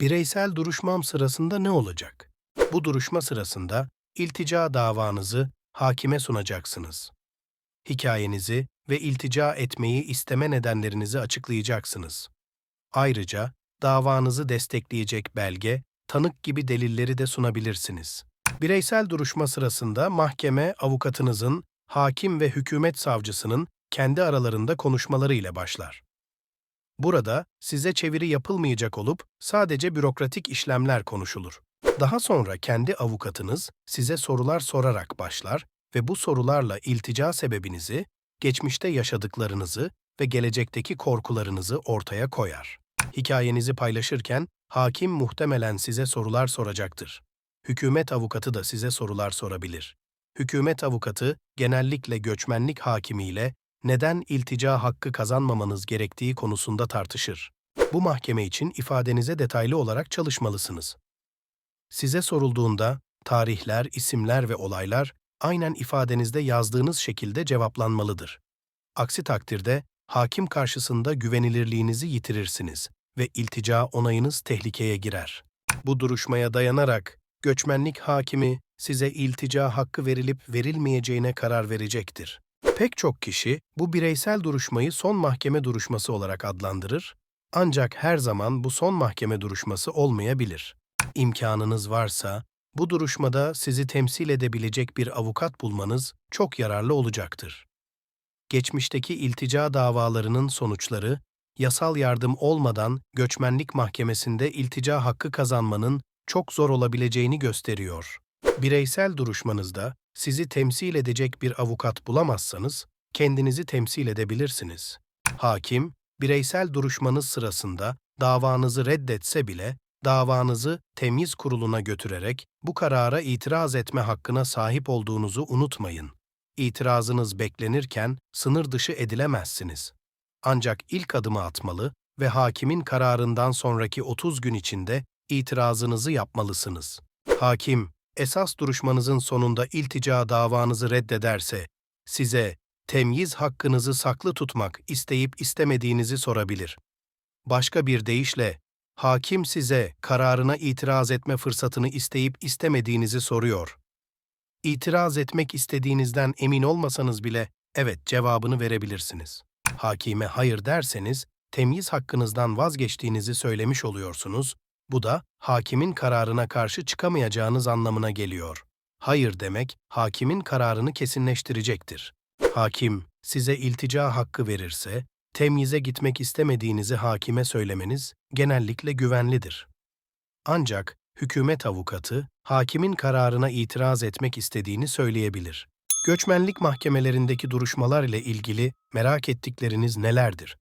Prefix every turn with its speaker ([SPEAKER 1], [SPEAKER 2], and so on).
[SPEAKER 1] Bireysel duruşmam sırasında ne olacak? Bu duruşma sırasında iltica davanızı hakime sunacaksınız. Hikayenizi ve iltica etmeyi isteme nedenlerinizi açıklayacaksınız. Ayrıca davanızı destekleyecek belge, tanık gibi delilleri de sunabilirsiniz. Bireysel duruşma sırasında mahkeme avukatınızın, hakim ve hükümet savcısının kendi aralarında konuşmaları ile başlar. Burada size çeviri yapılmayacak olup sadece bürokratik işlemler konuşulur. Daha sonra kendi avukatınız size sorular sorarak başlar ve bu sorularla iltica sebebinizi, geçmişte yaşadıklarınızı ve gelecekteki korkularınızı ortaya koyar. Hikayenizi paylaşırken hakim muhtemelen size sorular soracaktır. Hükümet avukatı da size sorular sorabilir. Hükümet avukatı genellikle göçmenlik hakimiyle neden iltica hakkı kazanmamanız gerektiği konusunda tartışır. Bu mahkeme için ifadenize detaylı olarak çalışmalısınız. Size sorulduğunda tarihler, isimler ve olaylar aynen ifadenizde yazdığınız şekilde cevaplanmalıdır. Aksi takdirde hakim karşısında güvenilirliğinizi yitirirsiniz ve iltica onayınız tehlikeye girer. Bu duruşmaya dayanarak göçmenlik hakimi size iltica hakkı verilip verilmeyeceğine karar verecektir. Pek çok kişi bu bireysel duruşmayı son mahkeme duruşması olarak adlandırır, ancak her zaman bu son mahkeme duruşması olmayabilir. İmkanınız varsa, bu duruşmada sizi temsil edebilecek bir avukat bulmanız çok yararlı olacaktır. Geçmişteki iltica davalarının sonuçları, yasal yardım olmadan göçmenlik mahkemesinde iltica hakkı kazanmanın çok zor olabileceğini gösteriyor. Bireysel duruşmanızda sizi temsil edecek bir avukat bulamazsanız, kendinizi temsil edebilirsiniz. Hakim, bireysel duruşmanız sırasında davanızı reddetse bile, davanızı temyiz kuruluna götürerek bu karara itiraz etme hakkına sahip olduğunuzu unutmayın. İtirazınız beklenirken sınır dışı edilemezsiniz. Ancak ilk adımı atmalı ve hakimin kararından sonraki 30 gün içinde itirazınızı yapmalısınız. Hakim, esas duruşmanızın sonunda iltica davanızı reddederse, size temyiz hakkınızı saklı tutmak isteyip istemediğinizi sorabilir. Başka bir deyişle, hakim size kararına itiraz etme fırsatını isteyip istemediğinizi soruyor. İtiraz etmek istediğinizden emin olmasanız bile evet cevabını verebilirsiniz. Hakime hayır derseniz, temyiz hakkınızdan vazgeçtiğinizi söylemiş oluyorsunuz bu da hakimin kararına karşı çıkamayacağınız anlamına geliyor. Hayır demek hakimin kararını kesinleştirecektir. Hakim size iltica hakkı verirse, temyize gitmek istemediğinizi hakime söylemeniz genellikle güvenlidir. Ancak hükümet avukatı hakimin kararına itiraz etmek istediğini söyleyebilir. Göçmenlik mahkemelerindeki duruşmalar ile ilgili merak ettikleriniz nelerdir?